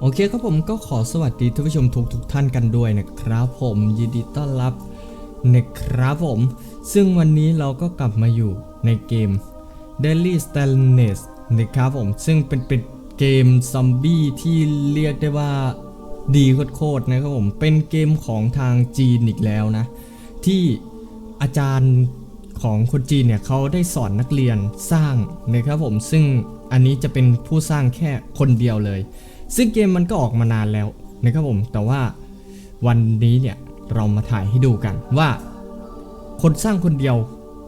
โอเคครับผมก็ขอสวัสดีท่านผู้ชมทุกทุกท่านกันด้วยนะครับผมยินดีต้อนรับนะครับผม ซึ่งวันนี้เราก็กลับมาอยู่ในเกม Daily Stainless นะครับผม ซึ่งเป็นเป็นเกมซอมบี้ที่เรียกได้ว่าดีโคตรๆนะครับผม เป็นเกมของทางจีนอีกแล้วนะ ที่อาจารย์ของคนจีนเนี่ยเขาได้สอนนักเรียนสร้างนะครับผม ซึ่งอันนี้จะเป็นผู้สร้างแค่คนเดียวเลย ซึ่งเกมมันก็ออกมานานแล้วนะครับผม แต่ว่าวันนี้เนี่ยเรามาถ่ายให้ดูกันว่า คนสร้างคนเดียว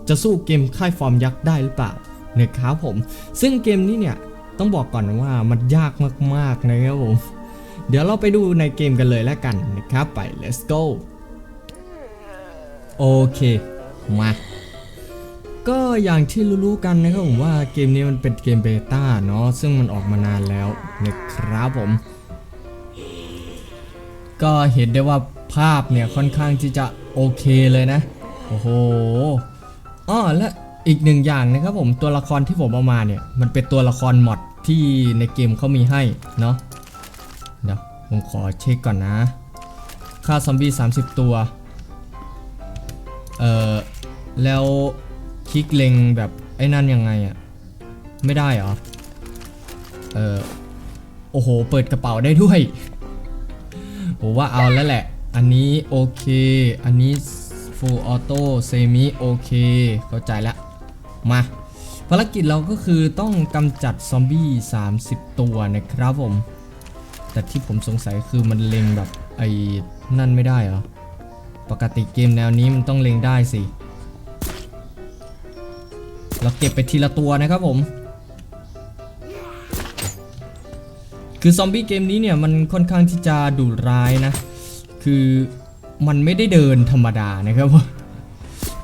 จะสู้เกมค่ายฟอร์มยักษ์ได้หรือเปล่านะครับผม ซึ่งเกมนี้เนี่ยต้องบอกก่อนว่ามันยากมากๆนะครับผม เดี๋ยวเราไปดูในเกมกันเลยแล้วกันนะครับไป let's go โอเค มา ก็อย่างที่รู้ๆกันนะครับผมว่าเกมนี้มันเป็นเกมเบต้าเนาะซึ่งมันออกมานานแล้วนะครับผม ก็เห็นได้ว่าภาพเนี่ยค่อนข้างที่จะโอเคเลยนะ โอ้โหอ้อและอีกหนึ่งอย่างนะครับผมตัวละครที่ผมเอามาเนี่ยมันเป็นตัวละครมอดที่ในเกมเขามีให้เนาะเดี๋ยวผมขอเช็คก่อนนะค่าซอมบี้30 ตัว เอ่อ แล้ว คลิกเล็งแบบไอ้นั่นยังไงอะไม่ได้เหรอ เออโอ้โห เปิดกระเป๋าได้ด้วยผมว่าเอาแล้วแหละ อันนี้โอเค อันนี้ full auto semi โอเคเข้าใจแล้วมาภารกิจเราก็คือต้องกำจัดซอมบี้ 30 ตัวนะครับผม แต่ที่ผมสงสัยคือมันเล็งแบบไอ้นั่นไม่ได้เหรอ ปกติเกมแนวนี้มันต้องเล็งได้สิ เราเก็บไปทีละตัวนะครับผม คือซอมบี้เกมนี้เนี่ยมันค่อนข้างที่จะดุร้ายนะ คือมันไม่ได้เดินธรรมดานะครับ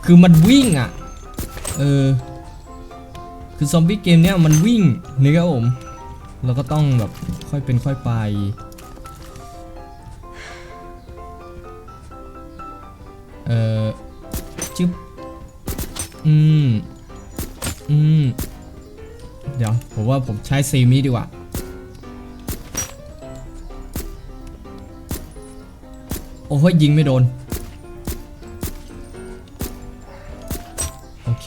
คือมันวิ่งอะ่ะ เออ คือซอมบี้เกมเนี้ยมันวิ่งนะครับผมเราก็ต้องแบบค่อยเป็นค่อยไปเออจึ๊บอืม อืม เดี๋ยว ผมว่าผมใช้เซมิดีกว่า โอ้ยยิงไม่โดน โอเค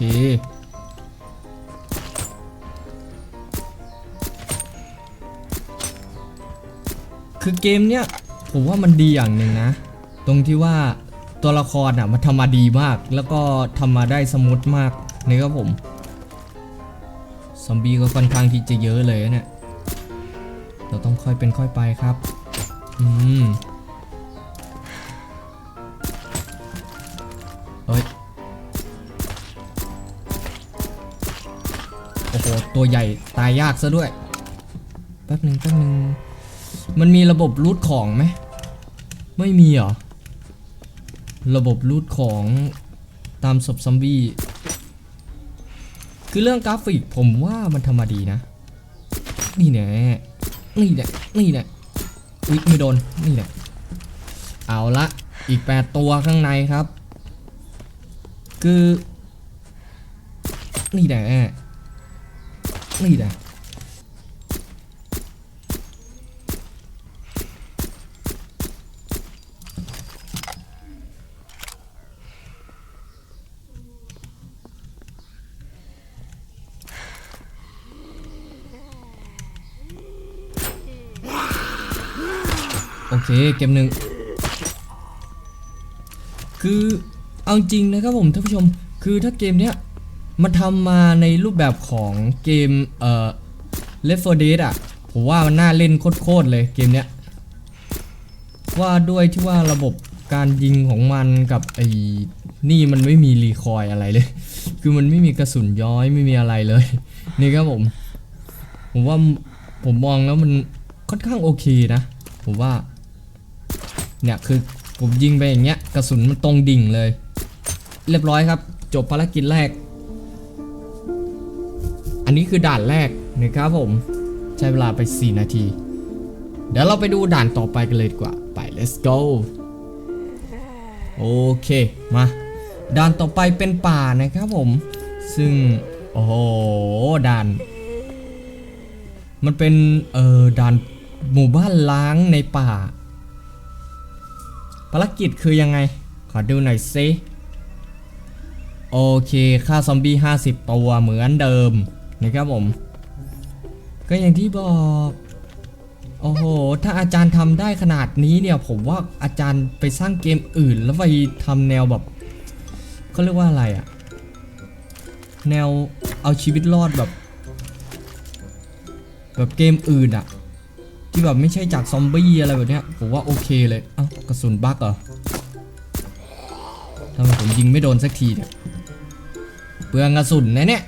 คือเกมเนี้ย ผมว่ามันดีอย่างหนึ่งนะ ตรงที่ว่าตัวละครอะ มันทำมาดีมาก แล้วก็ทำมาได้สมูทมากนี่ครับผม อมบี้ก็ค่อนข้างที่จะเยอะเลยนะเนี่ย เราต้องค่อยเป็นค่อยไปครับ อืมเฮ้ย โอ้โห ตัวใหญ่ตายยากซะด้วย แป๊บหนึ่งแป๊บหนึ่งมันมีระบบรูทของไหม ไม่มีเหรอ ระบบรูทของตามศพซอมบี้ คือเรื่องกราฟิกผมว่ามันทำมาดีนะ นี่แน่นี่แน่นี่แน่อุ๊ยไม่โดน นี่แน่เอาละ อีก 8 ตัวข้างในครับ คือ นี่แน่นี่แน่ โอเคเก็บหนึ่งคือเอาจริงนะครับผมท่านผู้ชม คือถ้าเกมเนี้ยมันทำมาในรูปแบบของเกมเอ่อ Left 4 Dead อะผมว่ามันน่าเล่นโคตรเลยเกมเนี้ยว่าด้วยที่ว่าระบบการยิงของมันกับไอ้นี่มันไม่มีรีคอยอะไรเลย คือมันไม่มีกระสุนย้อยไม่มีอะไรเลย นี่ครับผม ผมว่าผมมองแล้วมันค่อนข้างโอเคนะ ผมว่า เนี่ยคือผมยิงไปอย่างเงี้ยกระสุนมันตรงดิ่งเลย เรียบร้อยครับ จบภารกิจแรก อันนี้คือด่านแรกนะครับผม ใช้เวลาไป 4 นาที เดี๋ยวเราไปดูด่านต่อไปกันเลยดีกว่า ไป let's go โอเคมาด่านต่อไปเป็นป่านะครับผม ซึ่ง โอ้โหด่าน มันเป็นเออด่านหมู่บ้านล้างในป่า ภารกิจคือยังไง ขอดูหน่อยซิโอเคค่าซอมบี้50 ตัวเหมือนเดิมนะครับผม ก็อย่างที่บอก โอ้โห ถ้าอาจารย์ทำได้ขนาดนี้เนี่ย ผมว่าอาจารย์ไปสร้างเกมอื่น แล้วไปทำแนวแบบเขาเรียกว่าอะไรอะแนวเอาชีวิตรอดแบบ แบบเกมอื่นอะ ที่แบบไม่ใช่จากซอมบี้อะไรแบบเนี้ยผมว่าโอเคเลยเอ้ากระสุนบั๊กเหรอทำไมผมยิงไม่โดนสักทีเนี่ยเปลืองกระสุนนะเนี่ย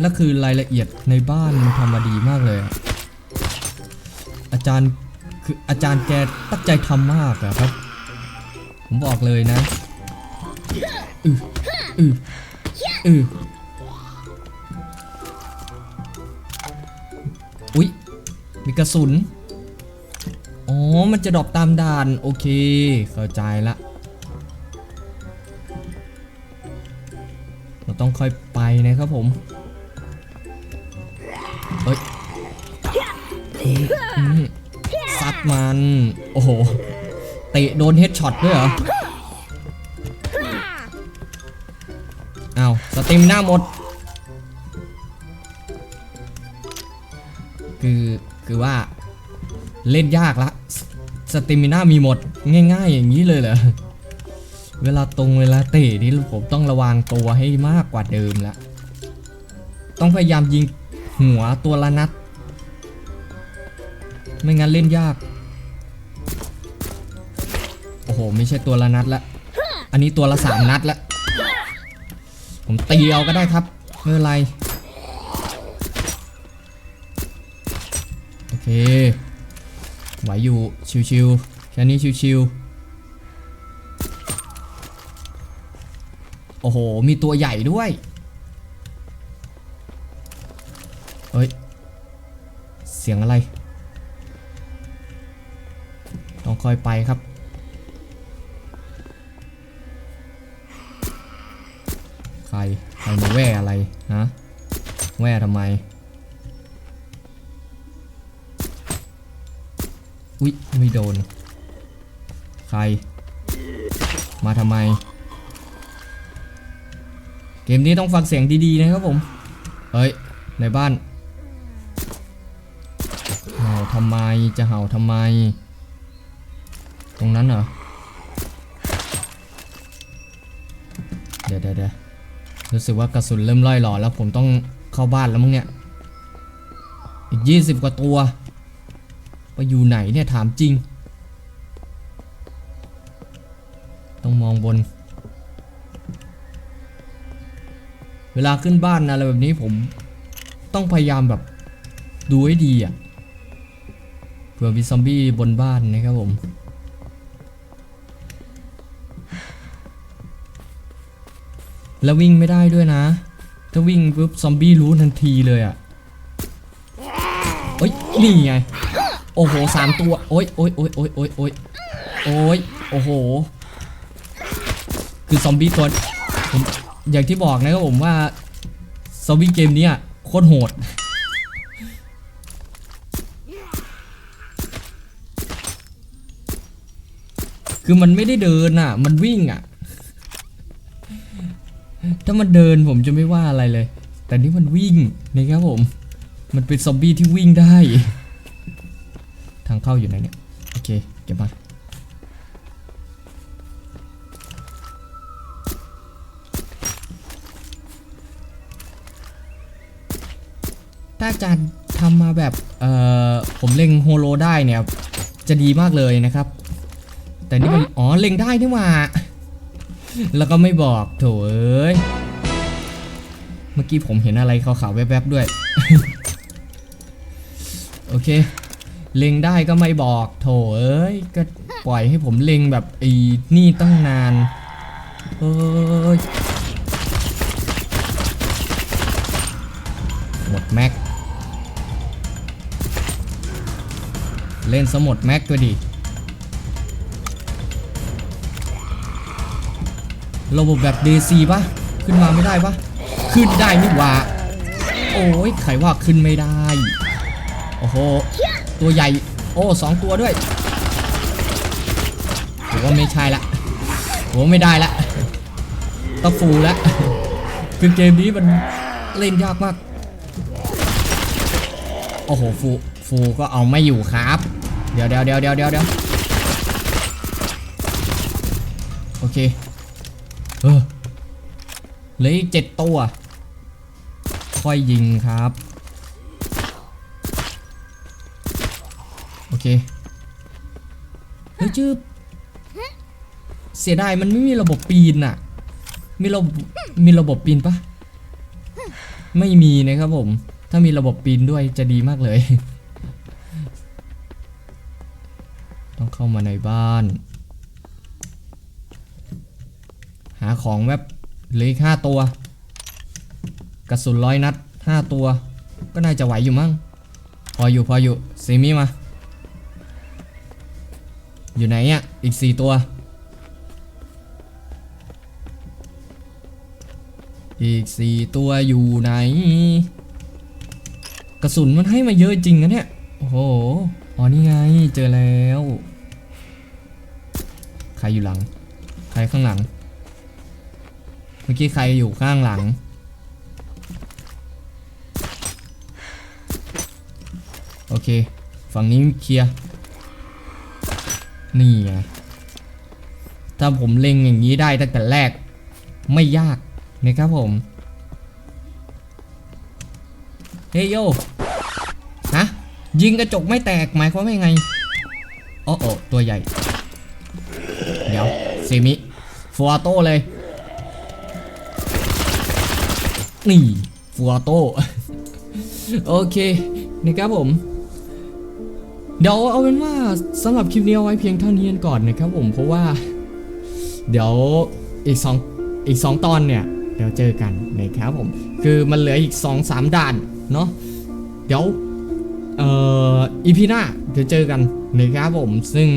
แล้วคือรายละเอียดในบ้านมันทำมาดีมากเลย อาจารย์คืออาจารย์แกตั้งใจทำมากอะครับ ผมบอกเลยนะอืออืออือ มีกระสุน อ๋อ มันจะดรอปตามด่าน โอเค เข้าใจละ เราต้องค่อยไปนะครับผม เฮ้ยอืมอืมซัดมัน โอ้โห เตะโดนเฮดช็อตด้วยเหรออ้าวสเติมหน้าหมด คือ คือว่าเล่นยากละสติมิน่ามีหมดง่าย ๆ อย่างนี้เลยเหรอเวลาตรงเวลาเตะนี่ผมต้องระวังตัวให้มากกว่าเดิมละต้องพยายามยิงหัวตัวละนัด ไม่งั้นเล่นยาก โอ้โห ไม่ใช่ตัวละนัดละ อันนี้ตัวละสามนัดละ ผมตีเอาก็ได้ครับ ไม่เป็นไร ไหวอยู่ ชิวๆแค่นี้ชิวๆ โอ้โห มีตัวใหญ่ด้วย เฮ้ย เสียงอะไร ต้องคอยไปครับ ใคร ใครมาแว่อะไร ฮะ แว่ทำไม อุ๊ยไม่โดน ใคร มาทำไม เกมนี้ต้องฟังเสียงดีๆนะครับผม เฮ้ย ในบ้านเห่าทำไมจะเห่าทำไม ตรงนั้นเหรอ เดี๋ยวเดี๋ยวเดะรู้สึกว่ากระสุนเริ่มล่อยหล่อแล้วผมต้องเข้าบ้านแล้วมั้งเนี่ย อีก20กว่าตัว ไปอยู่ไหนเนี่ยถามจริง ต้องมองบน เวลาขึ้นบ้านนะอะไรแบบนี้ผมต้องพยายามแบบดูให้ดีอะเผื่อมีซอมบี้บนบ้านนะครับผมแล้ววิ่งไม่ได้ด้วยนะ ถ้าวิ่งปุ๊บซอมบี้รู้ทันทีเลยอะเอ้ย นี่ไง อ้โหสามตัวโอ้ยโอ้ยโอ้ยโอ้ยโอ้ยโอ้ยโอ้ยโอ้โห คือซอมบี้ตัวผมอย่างที่บอกนะครับผมว่าซอมบี้เกมนี้ยโคตรโหดคือมันไม่ได้เดินอะ มันวิ่งอะ ถ้ามันเดินผมจะไม่ว่าอะไรเลย แต่นี่มันวิ่งนะครับผม มันเป็นซอมบี้ที่วิ่งได้ เข้าอยู่ไหนเนี่ย โอเค เก็บมาถ้าอาจารย์ทำมาแบบเอ่อผมเล็งโฮโลได้เนี่ย จะดีมากเลยนะครับ แต่นี่มันอ๋อเล็งได้นี่ว่า แล้วก็ไม่บอกโถเอ้ยเมื่อกี้ผมเห็นอะไรขาวๆแวบๆด้วย โอเค เล็งได้ก็ไม่บอกโถเอ้ยก็ปล่อยให้ผมเล็งแบบไอ้นี่ตั้งนานเอ้ยหมดแม็กเล่นสมดแม็กก็ดีระบบแบบ DC ปะขึ้นมาไม่ได้ปะขึ้นได้นี่ว่า โออ้ยไขว่าขึ้นไม่ได้ โอ้โห ตัวใหญ่ โอ้สองตัวด้วยผมว่าไม่ใช่ละผมไม่ได้ละต้องฟูละคือเกมนี้มันเล่นยากมาก โอ้โหฟูฟูก็เอาไม่อยู่ครับ เดี๋ยวเดี๋ยวเดี๋ยวเดี๋ยวเดี๋ยวเดี๋ยวโอเค เออเหลืออีกเจ็ดตัว ค่อยยิงครับ เคเฮ้ยจืบเสียดายมันไม่มีระบบปีนอะมีระบบมีระบบปีนปะไม่มีนะครับผม ถ้ามีระบบปีนด้วยจะดีมากเลย ต้องเข้ามาในบ้าน หาของแบบเหลืออีกห้าตัว กระสุนร้อยนัดห้าตัว ก็น่าจะไหวอยู่มั้ง พออยู่พออยู่เซมิมา อยู่ไหนอะ อีกสี่ตัว อีกสี่ตัวอยู่ไหน กระสุนมันให้มาเยอะจริงนะเนี่ย โอ้โห อ๋อนี่ไง เจอแล้ว ใครอยู่หลัง ใครข้างหลัง เมื่อกี้ใครอยู่ข้างหลังโอเค ฝั่งนี้เคลียร์ นี่ไงถ้าผมเล็งอย่างนี้ได้ตั้งแต่แรกไม่ยากนะครับผม เฮ้ยโยฮะยิงกระจกไม่แตกหมายความว่าไงโอ้โอตัวใหญ่ เดี๋ยวเซมิฟัวโต้เลย นี่ฟัวโต้โอเคนะครับผม เดี๋ยวเอาเป็นว่าสำหรับคลิปนี้เอาไว้เพียงเท่านี้กันก่อนนะครับผมเพราะว่า เดี๋ยวอีกสองอีกสองตอนเนี่ยเดี๋ยวเจอกันนะครับผม คือมันเหลืออีก2อสามด่านเนาะเดี๋ยวเอ่ออีพีหน้าเดี๋ยวเจอกันนะครับผม ซึ่ง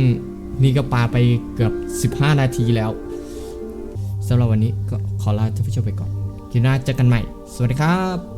นี่ก็ปาไปเกือบ 15 นาทีแล้วสำหรับวันนี้ก็ขอลาท่านผู้ชมไปก่อนคลิปหน้าเจอกันใหม่ สวัสดีครับ